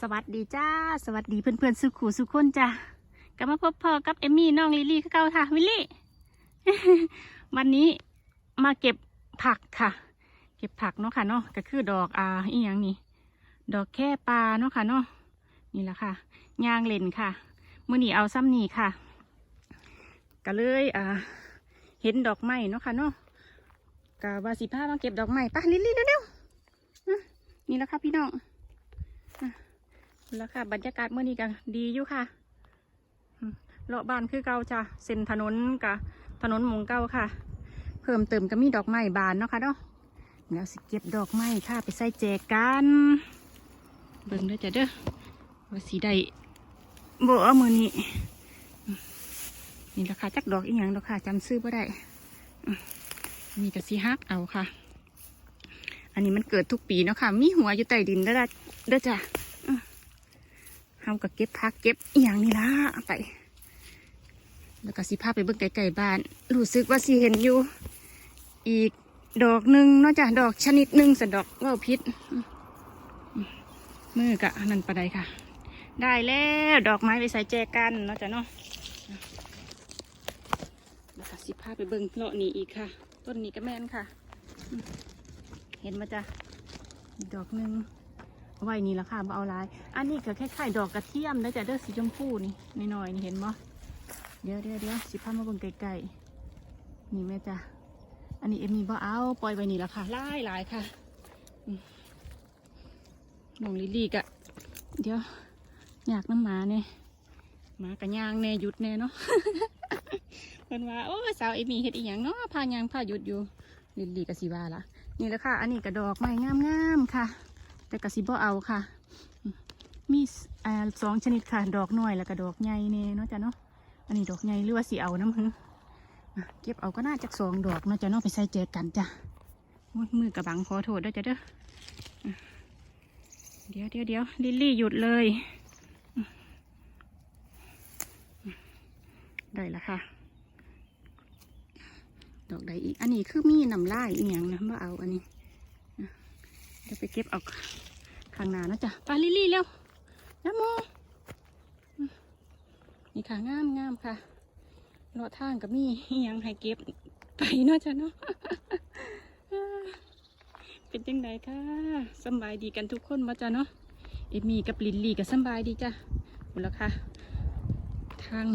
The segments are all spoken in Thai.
สวัสดีจ้า สวัสดีเพื่อนๆสุขูสุขคนจ้ากลับมาพบพ่อกับเอมมี่น้องลิลลี่คือเก่าค่ะวิลลี่ วันนี้มาเก็บผักค่ะ เก็บผักเนาะค่ะเนาะก็คือดอกอ่าอีหยังนี่ ดอกแค่ปลาเนาะค่ะเนาะนี่แหละค่ะยางเล่นค่ะมื่อนี้เอาซ้ำนี่ค่ะ ก็เลยอ่า เห็นดอกไม้เนาะค่ะเนาะกะว่าสิพามาเก็บดอกไม้ปะลิลลี่เร็วๆนี่แหละค่ะพี่น้อง แล้วค่ะ บรรยากาศเมื่อนี้กันดีอยู่ค่ะเลาะบ้านคือเก่าจ้ะเส้นถนนกับถนนมงเก่าค่ะ เพิ่มเติมก็มีดอกไม้บานเนาะค่ะเนาะเดี๋ยวสิเก็บดอกไม้ค่ะ ไปใส่แจกัน เบิ่งเด้อจ้ะเด้อว่าสีใดบ่เอามือนี้นี่ราคาจักดอกอีหยังดอกค่ะจำซื้อบ่ได้มีกระสีฮักเอาค่ะ อันนี้มันเกิดทุกปีเนาะค่ะ มีหัวอยู่ใต้ดินเด้อจ้ะเด้อจ้ะ เฮาก็เก็บพักเก็บอหย่างนี้ละไป แล้วก็สิพาไปเบิ่งไกลๆบ้าน รู้สึกว่าสิเห็นอยู่ อีกดอกหนึ่งนอกจากดอกชนิดหนึ่งสันดอกว่าวพิษมือกะนั่นปะไดค่ะ ได้แล้วดอกไม้ไปใส่แจกันนาะจ้ะเนาะแล้วก็สิพาไปเบิ่งเลาะนี้อีกค่ะ ต้นนี้ก็แม่นค่ะ เห็นมาจ้ะอีกดอกหนึ่ง ไว้นี่ละค่ะมาเอาลาย อันนี้ก็คล้ายๆดอกกระเทียมได้แต่เด้อสีชมพูนี่น้อยๆนี่เห็นบ่เดี๋ยวเดี๋ยวเดี๋ยวสิพามาเบิ่งไกลๆนี่แม่จ้ะอันนี้เอ็มมีบ่เอาปล่อยไว้นี่ละค่ะลายลายค่ะมน้องลิลี่กะเดี๋ยวอยากน้ำหมาเนี่ยหมากะย่างแน่หยุดแน่เนาะเพิ่นว่าโอ้สาวเอมี่เฮ็ดอีหยังเนาะพายางพาหยุดอยู่ลิลี่กะสิว่าละนี่แหละค่ะ อันนี้กระดอกไม้งามๆค่ะ แต่กระสิบเอาค่ะ มีสองชนิดค่ะ ดอกน้อยแล้วก็ดอกใหญ่เน่เนาะจ้ะเนาะ อันนี้ดอกใหญ่หรือว่าสีเอาน้ำหึ่เก็บเอาก็น่าจะสองดอกเนาะจ้ะเนาะไปใส่เจอกันจ้ะมือกระบังขอโทษด้วยจ้ะเด้อ เดี๋ยวเดี๋ยวเดี๋ยวลิลลี่หยุดเลย ได้แล้วค่ะ ดอกใดอีก อันนี้คือมีน้ำลายอียงนะมาเอาอันนี้ เดี๋ยวไปเก็บเอาข้างหน้านะจ๊ะไปลิลลี่เร็วน้ำโมอืมนี่ค่ะงามงามค่ะเลาะทางกับมีอิหยังให้เก็บไปเนาะจ๊ะเนาะเป็นจังไดค่ะสบายดีกันทุกคนมาจ้ะเนาะเอมมี่กับลิลลี่ก็สบายดีจ้ะหมดแล้วค่ะ ทาง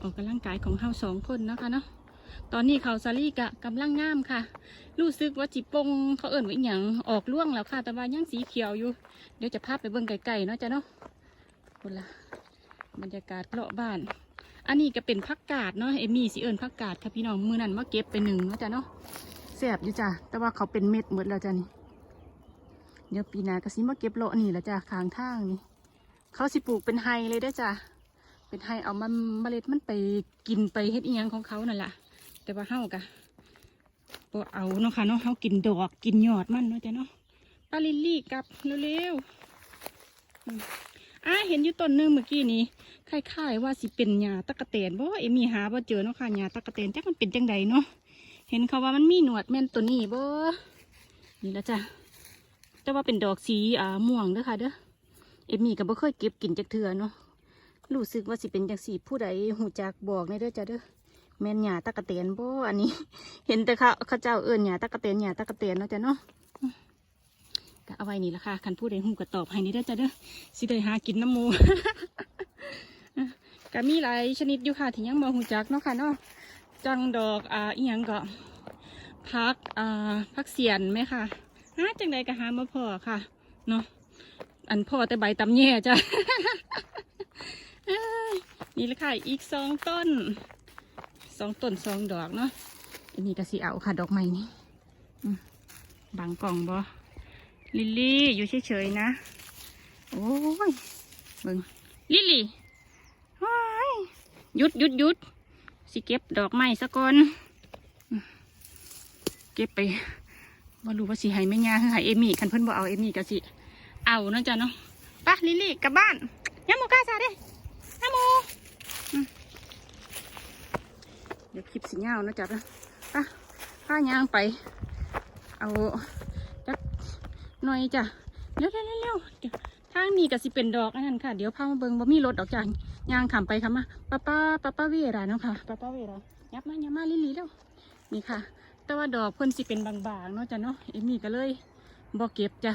ออกกำลังกายของเราสองคนนะคะเนาะ ตอนนี้เขาซาลี่กะกำลังงามค่ะ รู้สึกว่าจิปงเขาเอิ่นว่าอหย่างออกล่วงแล้วค่ะ แต่ว่ายังสีเขียวอยู่ เดี๋ยวจะพาไปเบิ่งไกลๆเนาะจ้ะเนาะคนละบรรยากาศเลาะบ้าน อันนี้ก็เป็นผักกาดเนาะเอมี่สิเอิญผักกาดค่ะพี่น้องมือนั้นมาเก็บไปหนึ่งเนาะจ้ะเนาะแซ่บอยู่จ้ะแต่ว่าเขาเป็นเม็ดหมดแล้วจ้ะนี่เดี๋ยวปีหน้าก็สิมาเก็บเลาะนี่แหละจ้ะข้างทางนี่เขาสิปลูกเป็นไฮเลยได้จ้ะเป็นไฮเอามันเมล็ดมันไปกินไปเฮ็ดอีหยังของเขานั่นแหละ แต่ว่าเฮากะบ่เอาเนาะค่ะเนาะเฮากินดอกกินยอดมันเนาะจ้ะเนาะปลาลิลลี่กลับเร็วๆอ่าเห็นอยู่ต้นหนึงเมื่อกี้นี้คล้ายๆว่าสิเป็นหญ้าตะกะแตนบ่เอ็มมีหาบ่เจอเนาะค่ะหญ้าตะกะแตนจักมันเป็นจังใดเนาะเห็นเขาว่ามันมีหนวดแม่นตัวนี้บ่นี่แล้วจ้ะแต่ว่าเป็นดอกสีอ่าม่วงเด้อค่ะเด้อเอ็มมี่ก็บ่เคยเก็บกินจักเทื่อเนาะรู้สึกว่าสิเป็นจังสีผู้ใดหูจักบอกในเด้อจ้ะเด้อ แม่นหยาตะกะเตียนบ่อันนี้ เห็นแต่เขาเขาเจ้าเอิญหยาตะกะเตียนหยาตะกะเตียนเนาะจ้ะเนาะก็เอาไว้นี่ละค่ะคันผู้ใดหูก็ตอบให้นี่เด้จ้ะเด้อสิได้หากินน้ำมูก็มีหลายชนิดอยู่ค่ะที่ยังบ่หูจักเนาะค่ะเนาะจังดอกอ่าอีหยังก็พักอ่าพักเสียนไหมค่ะหาจังใดก็หามาพอค่ะเนาะอันพ่อแต่ใบตำแย่จ้ะเอ้ยนี่ละค่ะอีกสองต้น สองต้นสองดอกเนาะอันนี้ก็สีเอาค่ะดอกไม้นี่บังกล่องบอลิลลี่อยู่เฉยๆนะ โอ้ยเบิ่งลิลลี่ว้ายหยุดหยุดหยุดสิเก็บดอกไม้ซะก่อน เก็บไปว่รู้ว่าสิให้แม่ย่าให้เอมี่คันเพิ่นบ่เอาเอมี่ก็สิ เอาเนาะจ้ะเนาะปะลิลลี่กลับบ้านยาโมกาซาเด้ยาโม เดี๋ยวคลิปสีเงานะจ๊ะนะป่ะผ้ายางไป เอาจักหน่อยจ้ะเร็วเร็วเร็วทางนี้ก็สิเป็นดอกอันนั้นค่ะ เดี๋ยวพามาเบิงบ่มีรถดอกจางยางขำไปขำมาป้าป้าป้าป้าเวราเนาะค่ะป้าป้าเวรายับมายับมาลิลีแล้วนี่ค่ะ แต่ว่าดอกเพิ่นสิเป็นบางๆเนาะจ้ะเนาะเอมี่ก็เลยบ่เก็บจ้ะ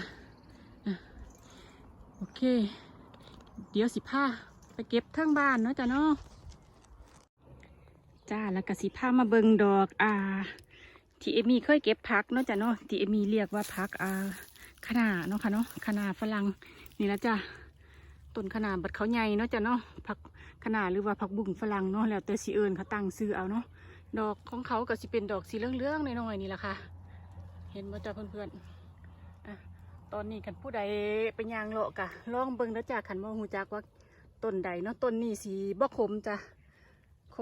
โอเค เดี๋ยวสิพาไปเก็บทั้งบ้านเนาะจ้ะเนาะ จ้าแล้วก็สิพามาเบิงดอกอ่าที่เอมี่เคยเก็บพักเนาะจ้ะเนาะที่เอมี่เรียกว่าพักอ่าขนาเนาะค่ะเนาะขนาฝรั่งนี่ละจ้ะต้นขนาบัดเขาใหญ่เนาะจ้ะเนาะผักขนาหรือว่าผักบุ้งฝรั่งเนาะแล้วแต่สีเอิญเขาตั้งซื้อเอาเนาะดอกของเขาก็สิเป็นดอกสีเหลืองๆหน่อยๆนี่แหละค่ะ เห็นบ่จ้ะเพื่อนๆอะตอนนี้กันผู้ใดไปยางเลาะกะลองเบิ่งแล้วจ้ะขันบ่ฮู้จักว่าต้นใดเนาะต้นนี้สีบ่ขมจ้ะ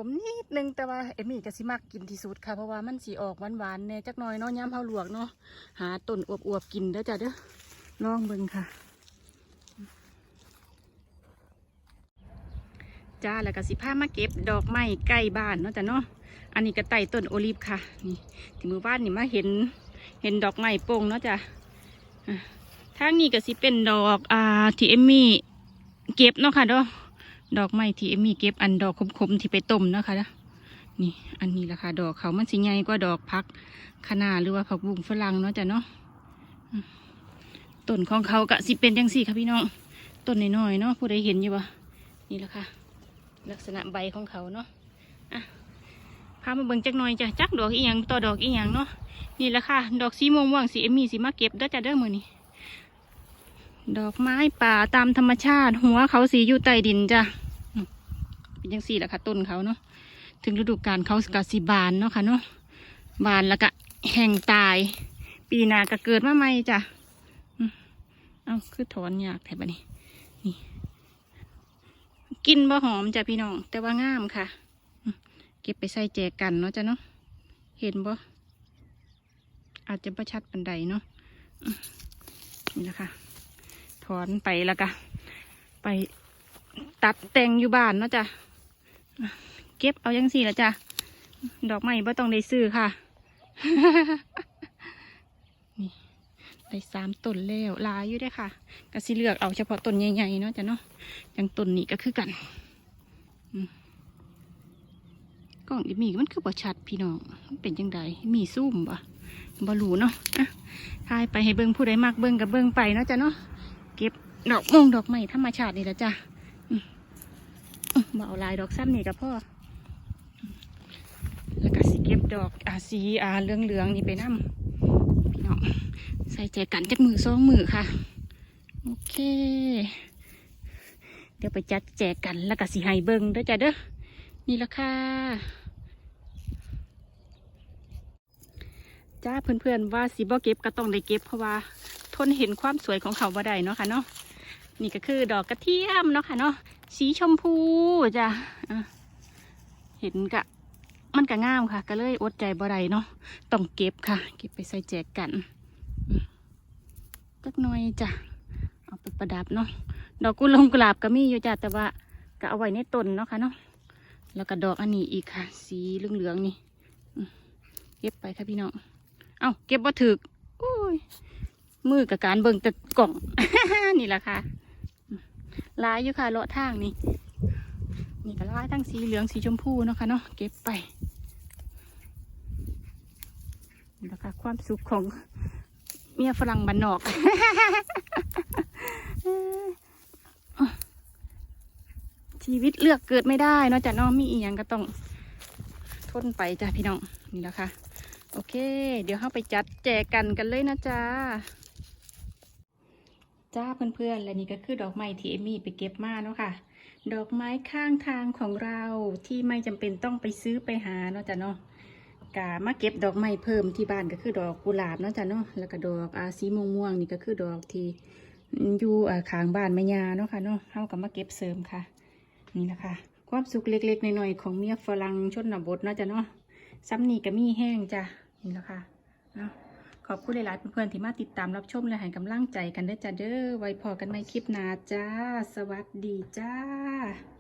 มนิดนึงแต่ว่าเอมี่ก็สิมักกินที่สุดค่ะเพราะว่ามันสีออกหวานๆแน่จักหน่อยเนาะย้ำเฮาลวกเนาะหาต้นอวบๆกินเด้อจ้ะเด้อลองเบิ่งค่ะจ้าแล้วก็สิพามาเก็บดอกไม้ใกล้บ้านเนาะจ้ะเนาะอันนี้ก็ไต่ต้นโอลิฟค่ะนี่ที่มือบ้านนี่มาเห็นเห็นดอกไม้โป่งเนาะจ้ะอะทางนี้ก็สิเป็นดอกอ่าที่เอมมี่เก็บเนาะค่ะเด้อ ดอกไม้ที่เอมมี่เก็บอันดอกคมๆที่ไปต้มเนาะคะนะนี่อันนี้แหละค่ะดอกเขามันสิใหญ่กว่าดอกพักคะนาหรือว่าผักบุ้งฝรั่งเนาะจ้ะเนาะต้นของเขากะสิเป็นจังสี่ค่ะพี่น้องต้นน้อยๆเนาะผู้ใดเห็นอยู่ปะนี่แหละค่ะ ลักษณะใบของเขาเนาะอะพามาเบิ่งจักหน่อยจ้ะจักดอกอีหยังต่อดอกอีหยังเนาะนี่แหละค่ะ ดอกสีม่วงว่างสีเอมมี่สีมาเก็บเด้อจ้ะเด้อมือนี้ ดอกไม้ป่าตามธรรมชาติ หัวเขาสีอยู่ใต้ดินจ้ะเป็นยังสี่แหละค่ะต้นเขาเนาะถึงฤดูกาลเขากสีบานเนาะค่ะเนาะบานแล้วก็แห้งตาย ปีหน้าก็เกิดมาใหม่จ้ะเอาคือถอนยากแถบนี้นี่ กินบ่หอมจ้ะพี่น้อง แต่ว่างามค่ะ เก็บไปใส่แจกันเนาะจ้ะเนาะเห็นบ่อาจจะประชัดปันใดเนาะนี่แหละค่ะ ถอนไปแล้วก็ไปตัดแต่งอยู่บ้านเนาะจ้ะเก็บเอายังสี่ละจ้ะดอกไม้บ่ต้องได้ซื้อค่ะนี่ได้สามต้นแล้วลายอยู่เด้ค่ะก็สิเลือกเอาเฉพาะต้นใหญ่ๆเนาะจ้ะเนาะอย่างต้นนี้ก็คือกันกล้องมีมันคือบ่ชัดพี่น้องมันเป็นจังไดมีซุ่มบ่บ่รู้เนาะทายไปให้เบิ่งผู้ใดมักเบิ่งกับเบิ่งไปเนาะจ้ะเนาะ เก็บดอกมงดอกไม้ธรรมชาตินี่แหละจ้ะมาเอาลายดอกซ้ำนี่กับพ่อ แล้วก็สิเก็บดอกอาสีอาเหลืองเหลืองนี่ไปน้ำพี่น้องใส่ใจกันจักมือสองมือค่ะ โอเค เดี๋ยวไปจัดแจกกันแล้วก็สิให้เบิงเด้อจ้ะเด้อ นี่ละค่ะจ้าเพื่อนๆว่าสิบ่เก็บก็ต้องได้เก็บเพราะว่า ทนเห็นความสวยของเขาบ่ได้เนาะค่ะเนาะนี่ก็คือดอกกระเทียมเนาะค่ะเนาะสีชมพูจ้ะเห็นกะมันก็งามค่ะ ก็เลยอดใจบ่ได้เนาะต้องเก็บค่ะ เก็บไปใส่แจกกันอืมจักหน่อยจ้ะเอาไปประดับเนาะดอกกุหลงกุหลาบก็มีอยู่จ้ะแต่ว่าก็เอาไว้ในต้นเนาะค่ะเนาะแล้วก็ดอกอันนี้อีกค่ะ สีเหลืองๆนี่อืมเก็บไปค่ะพี่น้องเอ้าเก็บบ่ถึกอุ้ย มือกับการเบิ่งแต่กล่อง นี่แหละค่ะลายอยู่ค่ะเลาะทางนี่นี่ก็ลายทั้งสีเหลืองสีชมพูเนาะค่ะเนาะเก็บไปนี่แหละค่ะความสุขของเมียฝรั่งบันนอกชีวิตเลือกเกิดไม่ได้เนอกจากน้องมีอีกอย่างก็ต้องทนไปจ้ะพี่น้องนี่แหละค่ะโอเค เดี๋ยวเข้าไปจัดแจกกันกันเลยนะจ๊ะ จ้าเพื่อนๆ และนี่ก็คือดอกไม้ที่เอมี่ไปเก็บมาเนาะค่ะ ดอกไม้ข้างทางของเราที่ไม่จำเป็นต้องไปซื้อไปหาเนาะจ้ะเนาะกามาเก็บดอกไม้เพิ่มที่บ้านก็คือดอกกุหลาบเนาะจ้ะเนาะ แล้วก็ดอกอาสีม่วงๆนี่ก็คือดอกที่อยู่อ่าข้างบ้านแม่ยาเนาะค่ะเนาะเข้ากับมาเก็บเสริมค่ะ นี่นะคะความสุขเล็กๆหน่อยๆของเมียฝรั่งชนบทเนาะจ้ะเนาะซ้ำนี่ก็มีแห้งจ้ะนี่แหละค่ะเนาะ ขอบคุณหลายๆเพื่อนๆที่มาติดตามรับชมและให้กำลังใจกันเด้อจ้าเด้อไว้พอกันในคลิปหน้าจ้า สวัสดีจ้า